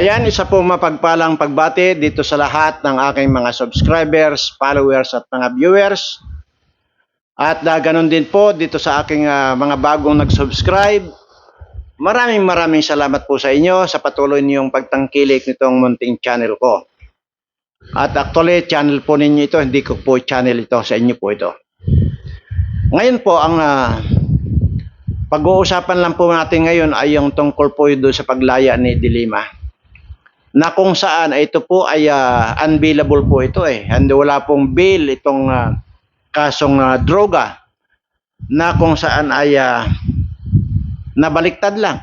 Ayan, isa po mapagpalang pagbati dito sa lahat ng aking mga subscribers, followers at mga viewers. At uh, ganun din po dito sa aking ah, mga bagong nag-subscribe. Maraming maraming salamat po sa inyo sa patuloy niyong pagtangkilik nitong munting channel ko. At actually, channel po ninyo ito, hindi ko po channel ito, sa inyo po ito. Ngayon po, ang ah, pag-uusapan lang po natin ngayon ay yung tungkol po doon sa paglaya ni Dilima na kung saan ay ito po ay uh, unbailable po ito eh. And wala pong bail itong ah, kasong ah, droga na kung saan ay ah, nabaliktad lang.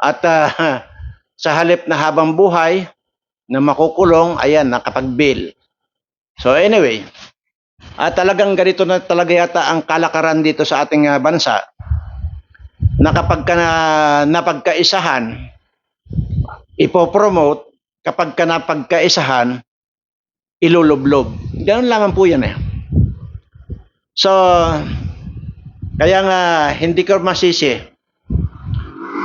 At ah, sa halip na habang buhay na makukulong, ayan, nakapag-bail. So anyway, at talagang ganito na talaga yata ang kalakaran dito sa ating ah, bansa na kapag ka na, napagkaisahan, ipopromote kapag ka napagkaisahan, ilulublob. Ganun lamang po yan eh. So, kaya nga, hindi ko masisi.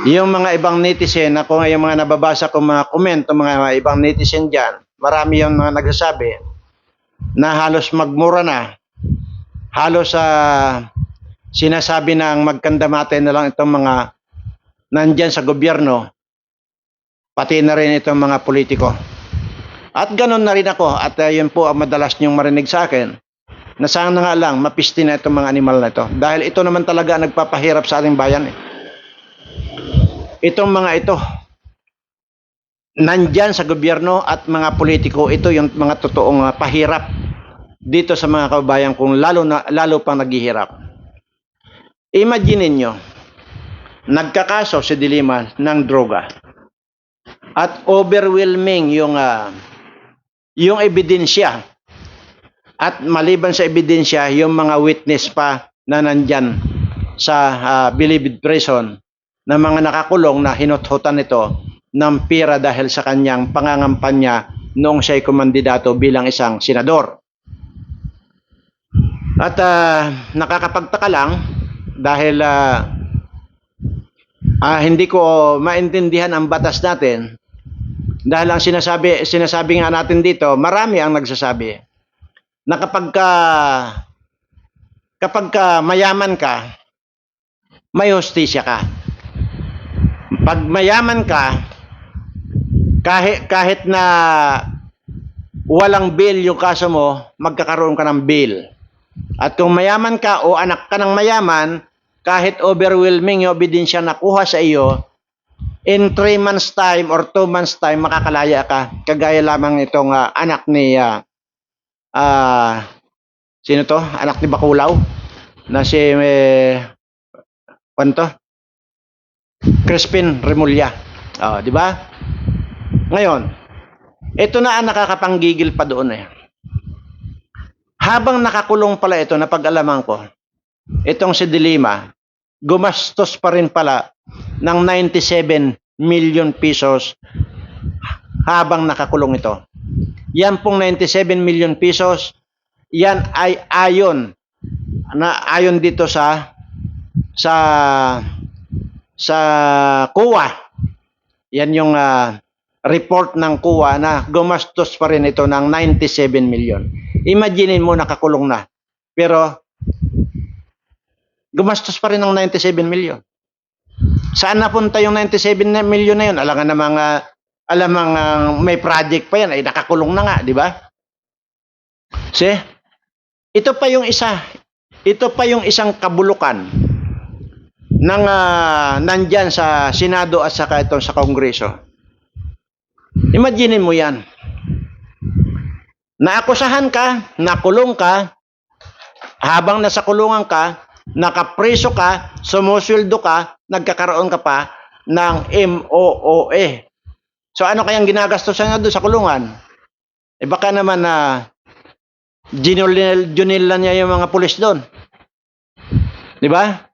Yung mga ibang netizen, ako nga mga nababasa ko mga comment, ng mga ibang netizen dyan, marami yung mga nagsasabi na halos magmura na, halos sa sinasabi ng magkandamate na lang itong mga nandyan sa gobyerno, pati na rin itong mga politiko. At ganun na rin ako, at uh, yun po ang madalas niyong marinig sa akin, na sana nga lang mapisti na itong mga animal na ito. Dahil ito naman talaga nagpapahirap sa ating bayan. Eh. Itong mga ito, nandyan sa gobyerno at mga politiko, ito yung mga totoong uh, pahirap dito sa mga kababayan kung lalo, na, lalo pang naghihirap. Imagine niyo nagkakaso si Dilima ng droga at overwhelming yung uh, yung ebidensya at maliban sa ebidensya yung mga witness pa na nandyan sa uh, believed prison na mga nakakulong na hinuthutan nito ng pira dahil sa kanyang pangangampanya noong siya'y kumandidato bilang isang senador. At uh, nakakapagtaka lang dahil uh, uh, hindi ko maintindihan ang batas natin dahil ang sinasabi, sinasabi nga natin dito, marami ang nagsasabi na kapag ka, kapag ka mayaman ka, may hostisya ka. Pag mayaman ka, kahit, kahit na walang bill yung kaso mo, magkakaroon ka ng bill. At kung mayaman ka o anak ka ng mayaman, kahit overwhelming yung ebidensya nakuha sa iyo, in 3 months time or 2 months time, makakalaya ka. Kagaya lamang itong uh, anak ni, uh, uh, sino to? Anak ni Bakulaw? Na si, eh, ano to? Crispin Remulla. Oh, di ba? Ngayon, ito na ang nakakapanggigil pa doon eh. Habang nakakulong pala ito, napag-alaman ko, itong si Dilima, gumastos pa rin pala ng 97 million pesos habang nakakulong ito. Yan pong 97 million pesos, yan ay ayon na ayon dito sa sa sa kuwa. Yan yung uh, report ng kuwa na gumastos pa rin ito ng 97 million. Imaginin mo nakakulong na. Pero gumastos pa rin ng 97 million. Saan napunta yung 97 million na yun? Alam nga na mga, alam mga may project pa yan, ay nakakulong na nga, di ba? See? Ito pa yung isa. Ito pa yung isang kabulukan ng uh, nandyan sa Senado at saka ito sa Kongreso. Imagine mo yan. Naakusahan ka, nakulong ka, habang nasa kulungan ka, nakapreso ka, sumusweldo ka, nagkakaroon ka pa ng MOOE. So ano kayang ginagastos niya doon sa kulungan? Eh baka naman na uh, ginulil, ginulil niya yung mga pulis doon. Di ba?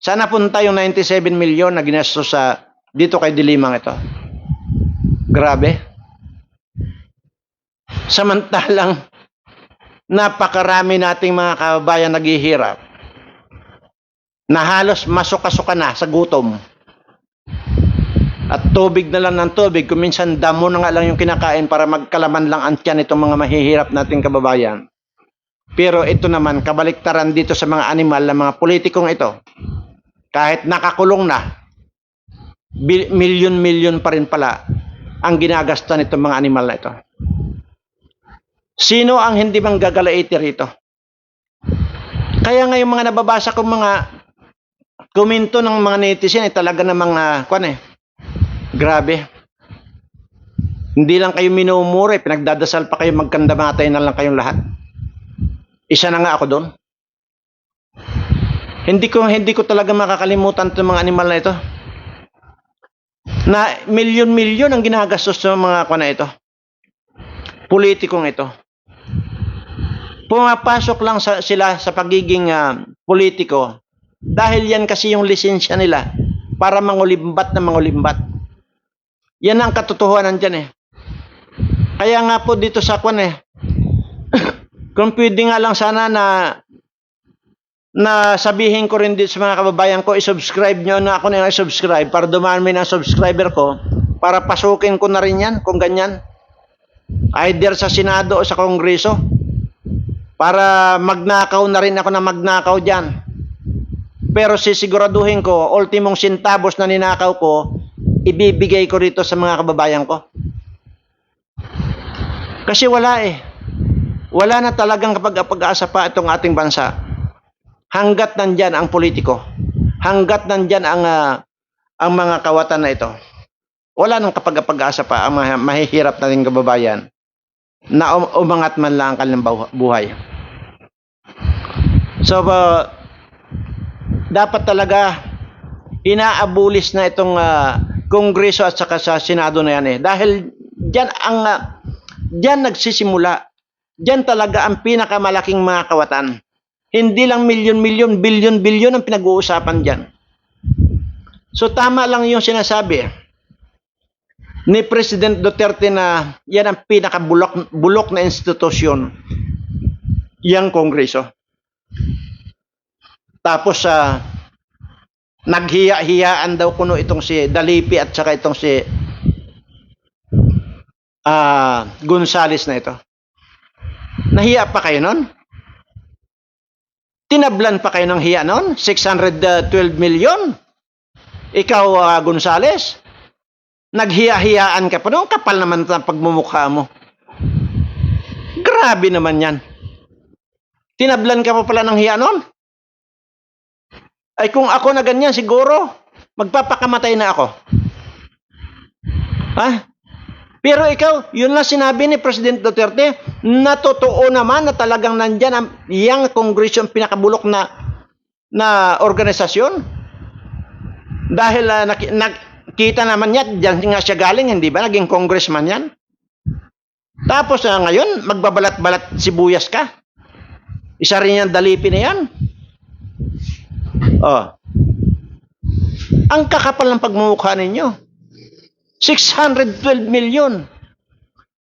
Sana punta yung 97 million na ginastos sa dito kay Dilimang ito. Grabe. Samantalang napakarami nating mga kababayan naghihirap na halos masuka-suka na sa gutom. At tubig na lang ng tubig, kung minsan damo na nga lang yung kinakain para magkalaman lang ang tiyan itong mga mahihirap nating kababayan. Pero ito naman, kabaliktaran dito sa mga animal ng mga politikong ito. Kahit nakakulong na, milyon-milyon pa rin pala ang ginagasta nitong mga animal na ito. Sino ang hindi bang gagalaiti rito? Kaya nga yung mga nababasa kong mga komento ng mga netizen ay talaga namang uh, kwan eh. Grabe. Hindi lang kayo minumura, eh, pinagdadasal pa kayo magkandamatay na lang kayong lahat. Isa na nga ako doon. Hindi ko hindi ko talaga makakalimutan 'tong mga animal na ito. Na milyon-milyon ang ginagastos sa mga kwan na ito. Politikong ito. Pumapasok lang sa, sila sa pagiging ah, politiko dahil yan kasi yung lisensya nila para mangulimbat na mangulimbat. Yan ang katotohanan dyan eh. Kaya nga po dito sa kwan eh, kung pwede nga lang sana na na sabihin ko rin dito sa mga kababayan ko, i-subscribe nyo na ako na i-subscribe para dumami ng subscriber ko para pasukin ko na rin yan kung ganyan. Either sa Senado o sa Kongreso para magnakaw na rin ako na magnakaw dyan. Pero sisiguraduhin ko, ultimong sintabos na ninakaw ko, ibibigay ko rito sa mga kababayan ko. Kasi wala eh. Wala na talagang kapag-asa pa itong ating bansa. Hanggat nandyan ang politiko. Hanggat nandyan ang, ah, ang mga kawatan na ito. Wala nang kapag-asa pa ang mahihirap nating kababayan na um- umangat man lang ang kanilang buh- buhay. So, uh, dapat talaga inaabulis na itong ah, Kongreso at saka sa Senado na yan eh. Dahil diyan ang ah, diyan nagsisimula. Diyan talaga ang pinakamalaking mga kawatan. Hindi lang milyon-milyon, bilyon-bilyon ang pinag-uusapan diyan. So tama lang yung sinasabi ni President Duterte na yan ang pinakabulok bulok na institusyon yang Kongreso. Tapos sa naghiya-hiyaan daw kuno itong si Dalipi at saka itong si ah Gonzales na ito. Nahiya pa kayo nun? Tinablan pa kayo ng hiya nun? 612 million? Ikaw, ah, Gonzales? Naghiya-hiyaan ka pa noon? Kapal naman ang pagmumukha mo. Grabe naman yan. Tinablan ka pa pala ng hiya nun? Ay kung ako na ganyan, siguro, magpapakamatay na ako. Ha? Pero ikaw, yun lang sinabi ni President Duterte, na totoo naman na talagang nandyan ang yang kongresyo ang pinakabulok na na organisasyon. Dahil uh, nak, nakita naman niya, dyan nga siya galing, hindi ba? Naging congressman yan. Tapos uh, ngayon, magbabalat-balat sibuyas ka. Isa rin yung dalipi na yan. Oh. Ang kakapal ng pagmumukha ninyo. 612 million.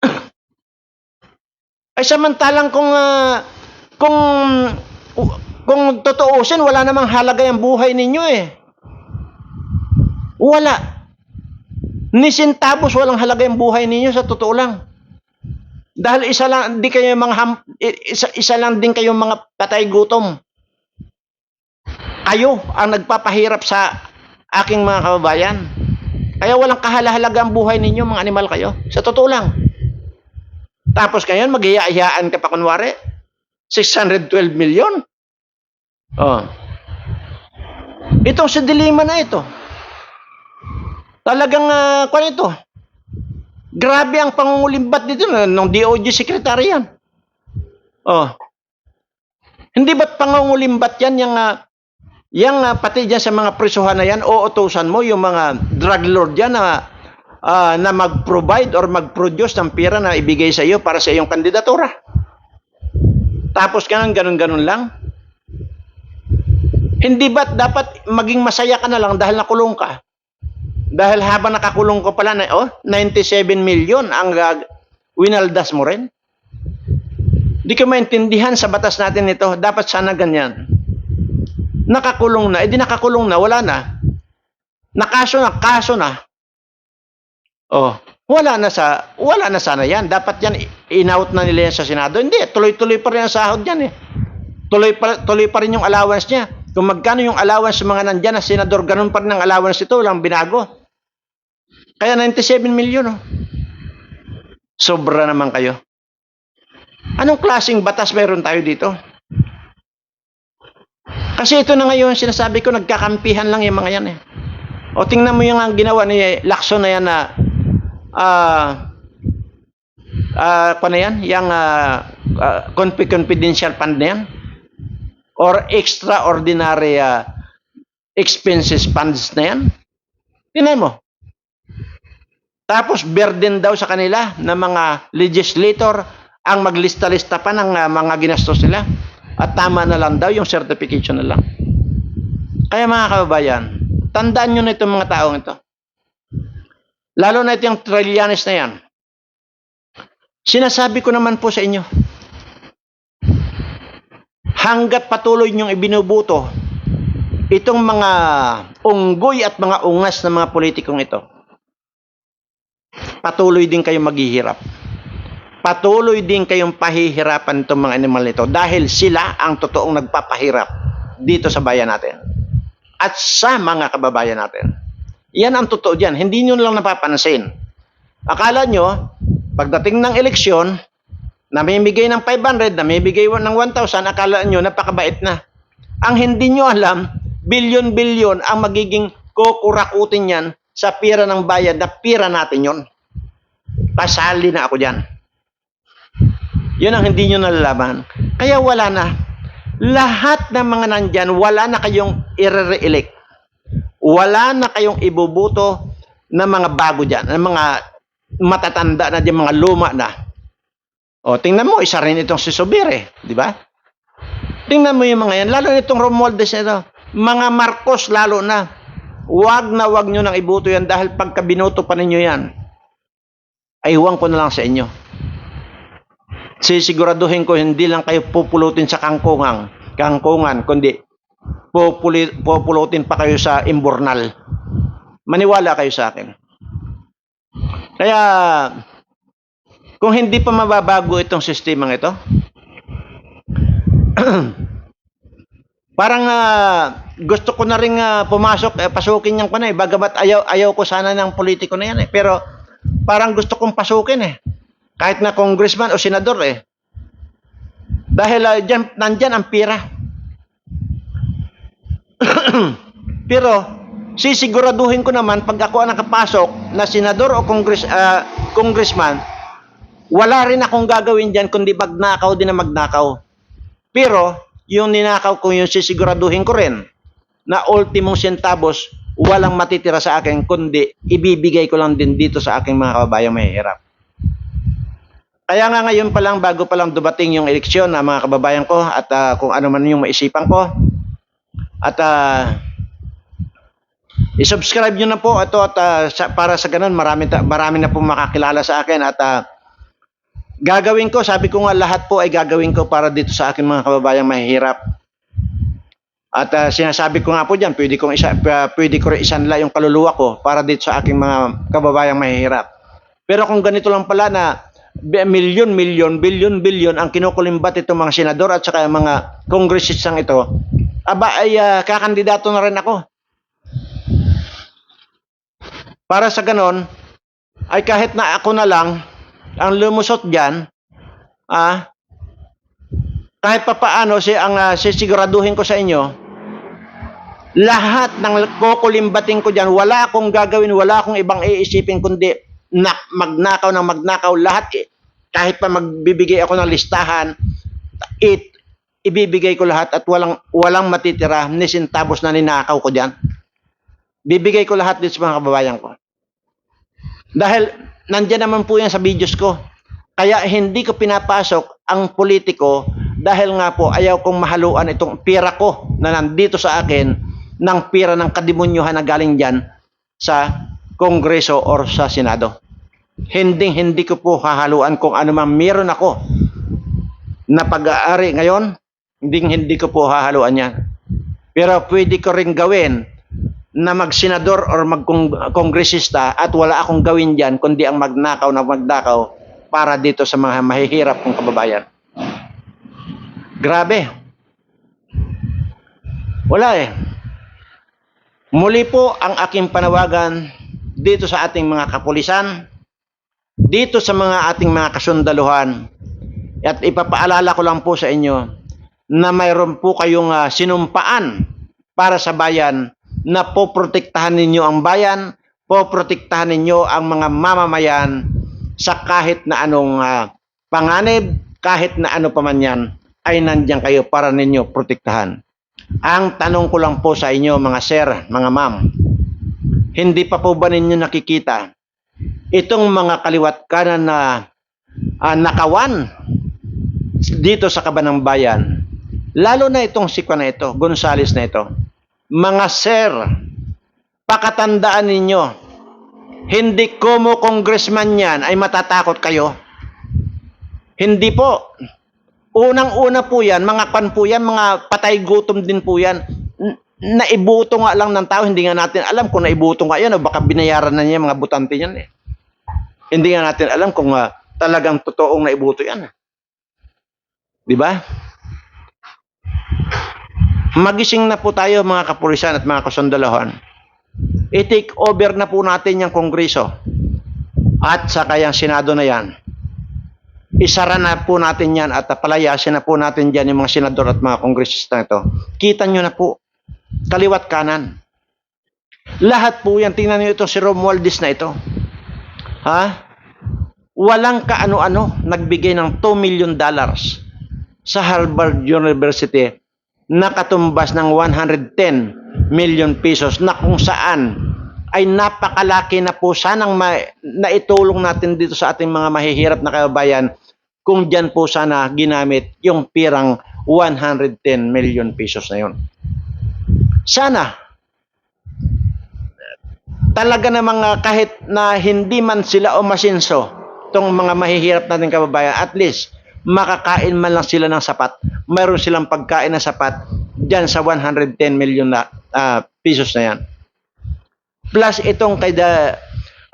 Ay samantalang kung ah, kung kung tutuusin wala namang halaga yung buhay ninyo eh. Wala. Ni centavos walang halaga yung buhay ninyo sa totoo lang. Dahil isa lang di kayo mga isa, isa lang din kayong mga patay gutom. Kayo ang nagpapahirap sa aking mga kababayan. Kaya walang kahalahalaga ang buhay ninyo, mga animal kayo. Sa totoo lang. Tapos ngayon, maghihayaan ka pa kunwari. 612 million. Oh. Itong sa dilima na ito. Talagang, uh, kung ito, grabe ang pangungulimbat dito ng DOJ secretary yan. Oh. Hindi ba't pangungulimbat yan yung uh, Yang uh, pati dyan sa mga prisuhan na yan, o utusan mo yung mga drug lord dyan na, uh, na mag-provide or mag-produce ng pera na ibigay sa iyo para sa iyong kandidatura. Tapos ganun, ganun, ganun lang. Hindi ba't dapat maging masaya ka na lang dahil nakulong ka? Dahil habang nakakulong ko pala, na, oh, 97 million ang uh, winaldas mo rin. Di ko maintindihan sa batas natin ito. Dapat sana ganyan nakakulong na, edi nakakulong na, wala na. Nakaso na, kaso na. Oh, wala na sa wala na sana 'yan. Dapat 'yan in-out na nila yan sa Senado. Hindi, tuloy-tuloy pa rin ang sahod diyan eh. Tuloy pa tuloy pa rin yung allowance niya. Kung magkano yung allowance sa mga nandiyan na senador, ganun pa rin ang allowance ito, walang binago. Kaya 97 milyon oh. Sobra naman kayo. Anong klaseng batas meron tayo dito? Kasi ito na ngayon, sinasabi ko, nagkakampihan lang yung mga yan eh. O tingnan mo yung ang ginawa ni Lacson na yan na ah ah ano yan? Yung ah, confi- confidential fund na yan? Or extraordinary ah, expenses funds na yan? Tingnan mo. Tapos burden daw sa kanila ng mga legislator ang maglista-lista pa ng ah, mga ginastos nila. At tama na lang daw yung certification na lang. Kaya mga kababayan, tandaan nyo na itong mga taong ito. Lalo na itong trillianis na yan. Sinasabi ko naman po sa inyo, hanggat patuloy nyong ibinubuto itong mga unggoy at mga ungas ng mga politikong ito, patuloy din kayong maghihirap. Patuloy din kayong pahihirapan itong mga animal nito dahil sila ang totoong nagpapahirap dito sa bayan natin at sa mga kababayan natin. Yan ang totoo diyan. Hindi nyo lang napapansin. Akala nyo, pagdating ng eleksyon, namimigay ng 500, namimigay ng 1,000, akala nyo napakabait na. Ang hindi nyo alam, bilyon-bilyon ang magiging kukurakutin yan sa pira ng bayan na pira natin yon. Pasali na ako dyan. Yun ang hindi nyo nalalaman. Kaya wala na. Lahat ng mga nandyan, wala na kayong i-re-elect. Wala na kayong ibubuto ng mga bago dyan, ng mga matatanda na dyan, mga luma na. O, tingnan mo, isa rin itong si Subire, di ba? Tingnan mo yung mga yan, lalo na itong Romualdez ito. Mga Marcos lalo na. Huwag na huwag nyo nang ibuto yan dahil pagka binuto pa ninyo yan, ay huwag ko na lang sa inyo sisiguraduhin ko hindi lang kayo pupulutin sa kangkungan, kangkungan, kundi pupuli, pupulutin pa kayo sa imbornal. Maniwala kayo sa akin. Kaya, kung hindi pa mababago itong sistemang ito, parang ah, gusto ko na rin ah, pumasok, eh, pasukin na eh. Bagamat ayaw, ayaw ko sana ng politiko na yan eh. Pero parang gusto kong pasukin eh. Kahit na congressman o senador eh. Dahil uh, dyan, nandyan ang pira. Pero, sisiguraduhin ko naman pag ako ang nakapasok na senador o congress, ah, congressman, wala rin akong gagawin dyan kundi magnakaw din na magnakaw. Pero, yung ninakaw ko yung sisiguraduhin ko rin na ultimong centavos walang matitira sa akin kundi ibibigay ko lang din dito sa aking mga kababayang mahihirap. Kaya nga ngayon pa lang, bago pa lang dumating yung eleksyon na mga kababayan ko at ah, kung ano man yung maisipan ko. At ah, i-subscribe nyo na po ito at ah, sa- para sa ganun marami, ta- marami na po makakilala sa akin at ah, gagawin ko, sabi ko nga lahat po ay gagawin ko para dito sa aking mga kababayang mahihirap. At ah, sinasabi ko nga po diyan, pwede kong isa pwede ko rin isanla yung kaluluwa ko para dito sa aking mga kababayang mahihirap. Pero kung ganito lang pala na milyon, milyon, bilyon, bilyon ang kinukulimbat itong mga senador at saka mga congressistang ito, aba ay ah, kakandidato na rin ako. Para sa ganon, ay kahit na ako na lang ang lumusot dyan, ah, kahit pa paano si ang ah, sisiguraduhin ko sa inyo, lahat ng kukulimbating ko dyan, wala akong gagawin, wala akong ibang iisipin kundi na, magnakaw ng magnakaw, lahat eh. Kahit pa magbibigay ako ng listahan, it, ibibigay ko lahat at walang walang matitira ni centavos na ninakaw ko diyan. Bibigay ko lahat dito sa mga kababayan ko. Dahil nandiyan naman po yan sa videos ko. Kaya hindi ko pinapasok ang politiko dahil nga po ayaw kong mahaluan itong pira ko na nandito sa akin ng pira ng kadimonyohan na galing dyan sa Kongreso or sa Senado. Hindi hindi ko po hahaluan kung ano man meron ako na pag-aari ngayon, hindi hindi ko po hahaluan yan. Pero pwede ko rin gawin na magsenador or magkongresista at wala akong gawin diyan kundi ang magnakaw na magnakaw para dito sa mga mahihirap kong kababayan. Grabe. Wala eh. Muli po ang aking panawagan dito sa ating mga kapulisan, dito sa mga ating mga kasundaluhan, at ipapaalala ko lang po sa inyo na mayroon po kayong ah, sinumpaan para sa bayan na poprotektahan ninyo ang bayan, poprotektahan ninyo ang mga mamamayan sa kahit na anong ah, panganib, kahit na ano pa man yan, ay nandiyan kayo para ninyo protektahan. Ang tanong ko lang po sa inyo mga sir, mga ma'am, hindi pa po ba ninyo nakikita itong mga kaliwat kanan na ah, nakawan dito sa kabanang bayan, lalo na itong sikwa na ito, Gonzales na ito, mga sir, pakatandaan ninyo, hindi como congressman yan ay matatakot kayo. Hindi po. Unang-una po yan, mga pan po yan, mga patay gutom din po yan. Naibuto nga lang ng tao, hindi nga natin alam kung naibuto nga yan o baka binayaran na niya mga butante yan eh. Hindi nga natin alam kung ah, talagang totoong naibuto yan. Di ba? Magising na po tayo mga kapulisan at mga kasundalahan. I-take over na po natin yung kongreso at saka yung senado na yan. Isara na po natin yan at palayasin na po natin dyan yung mga senador at mga kongresista na ito. Kita nyo na po. Kaliwat kanan. Lahat po yan. Tingnan nyo ito si Romualdez na ito. Ha? Walang kaano-ano nagbigay ng 2 million dollars sa Harvard University na katumbas ng 110 million pesos na kung saan ay napakalaki na po sanang ma- naitulong natin dito sa ating mga mahihirap na kababayan kung diyan po sana ginamit yung pirang 110 million pesos na yon. Sana talaga namang ah, kahit na hindi man sila o masinso tong mga mahihirap natin kababayan, at least makakain man lang sila ng sapat. Mayroon silang pagkain na sapat diyan sa 110 million na ah, pesos na yan. Plus itong kay da,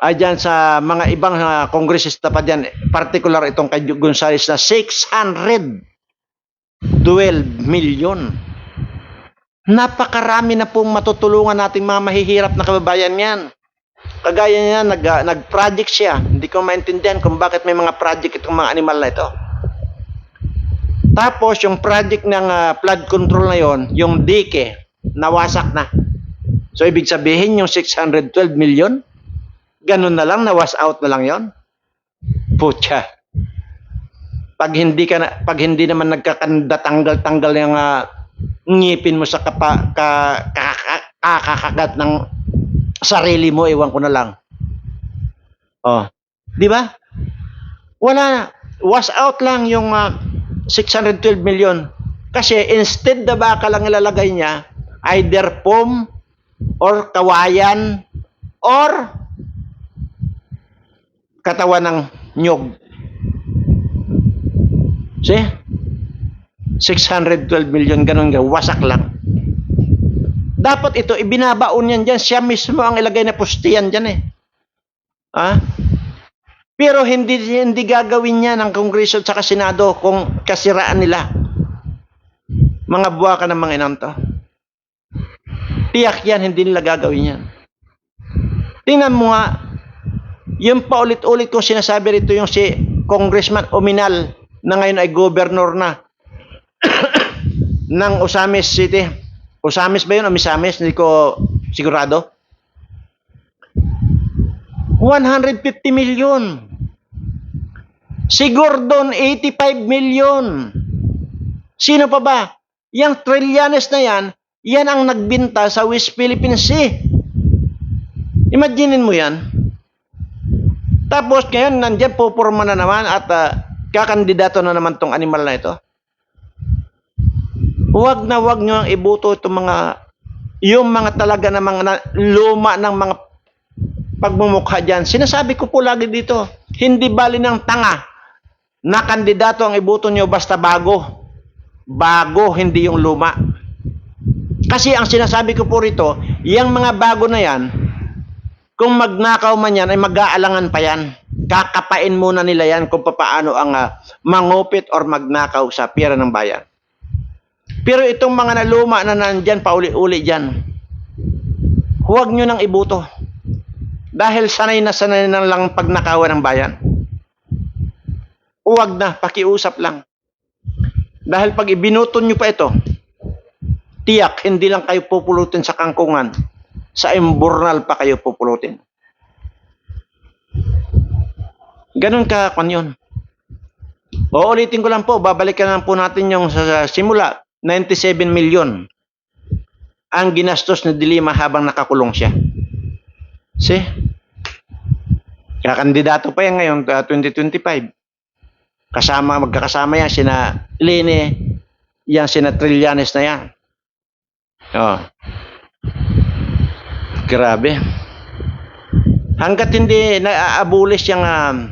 ah, dyan sa mga ibang uh, kongresista pa dyan, particular itong kay Gonzales na 612 million. Napakarami na pong matutulungan nating mga mahihirap na kababayan yan. Kagaya niya, nag, ah, nag-project siya. Hindi ko maintindihan kung bakit may mga project itong mga animal na ito. Tapos, yung project ng ah, flood control na yon, yung dike, nawasak na. So, ibig sabihin, yung 612 million, ganun na lang, nawas out na lang yon. Pucha. Pag hindi ka na, pag hindi naman nagkakanda tanggal-tanggal yung ah, ngipin mo sa kapa, ka, ka, ka, kakakagat ng sarili mo, ewan ko na lang. Oh. Di ba? Wala na. Was out lang yung ah, 612 million. Kasi instead na baka lang ilalagay niya, either foam or kawayan or katawan ng nyog. See? 612 million ganun nga, wasak lang. Dapat ito, ibinabaon yan dyan. Siya mismo ang ilagay na pustiyan dyan eh. Ha? Pero hindi hindi gagawin niya ng Kongreso at Senado kung kasiraan nila. Mga buwa ka ng mga inang to. Tiyak yan, hindi nila gagawin yan. Tingnan mo nga, yung paulit-ulit kong sinasabi rito yung si Congressman Ominal na ngayon ay governor na ng Osamis City. Osamis ba yun o Misamis? Hindi ko sigurado. 150 million. Si Gordon, 85 million. Sino pa ba? Yang Trillanes na yan, yan ang nagbinta sa West Philippine Sea. Imaginin mo yan. Tapos ngayon, nandiyan pupurma na naman at ah, kakandidato na naman tong animal na ito. Huwag na huwag nyo ang ibuto itong mga, yung mga talaga na mga luma ng mga pagmumukha dyan. Sinasabi ko po lagi dito, hindi bali ng tanga na kandidato ang ibuto nyo basta bago. Bago, hindi yung luma. Kasi ang sinasabi ko po rito, yung mga bago na yan, kung magnakaw man yan, ay mag-aalangan pa yan. Kakapain muna nila yan kung paano ang ah, mangupit or magnakaw sa pera ng bayan. Pero itong mga naluma na nandyan, pauli-uli dyan, huwag nyo nang ibuto. Dahil sanay na sanay na lang pagnakawan ng bayan. Huwag na, pakiusap lang. Dahil pag ibinuton nyo pa ito, tiyak, hindi lang kayo pupulutin sa kangkungan. Sa imburnal pa kayo pupulutin. Ganun ka, kwan yun. O ulitin ko lang po, babalikan lang po natin yung sa, sa simula, 97 million ang ginastos ni Dilima habang nakakulong siya. See? Kakandidato pa yan ngayon, uh, 2025. Kasama, magkakasama yan, sina Lene, yan, sina Trillanes na yan. Oh. Grabe. Hanggat hindi na-abolish yung, uh,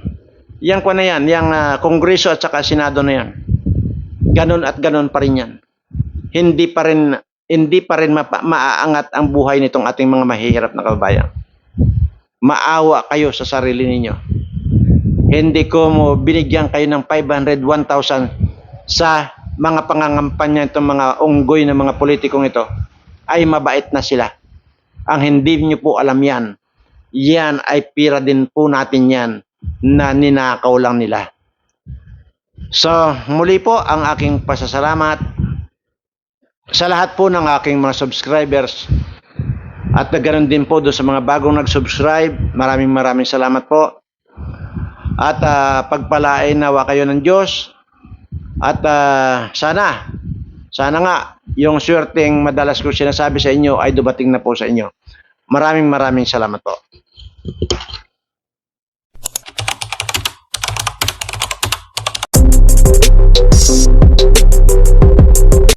yung na yan, yung ah, Kongreso at saka Senado na yan. Ganon at ganon pa rin yan. Hindi pa rin hindi pa rin mapa, maaangat ang buhay nitong ating mga mahihirap na kababayan. Maawa kayo sa sarili ninyo. Hindi ko mo binigyan kayo ng 500, 1,000 sa mga pangangampanya itong mga unggoy ng mga politikong ito ay mabait na sila. Ang hindi nyo po alam yan, yan ay pira din po natin yan na ninakaw lang nila. So, muli po ang aking pasasalamat sa lahat po ng aking mga subscribers at ganoon din po doon sa mga bagong nag-subscribe. Maraming maraming salamat po. At uh, pagpalain nawa kayo ng Diyos. At uh, sana, sana nga, yung swerteng madalas ko sinasabi sa inyo ay dumating na po sa inyo. Maraming maraming salamat po.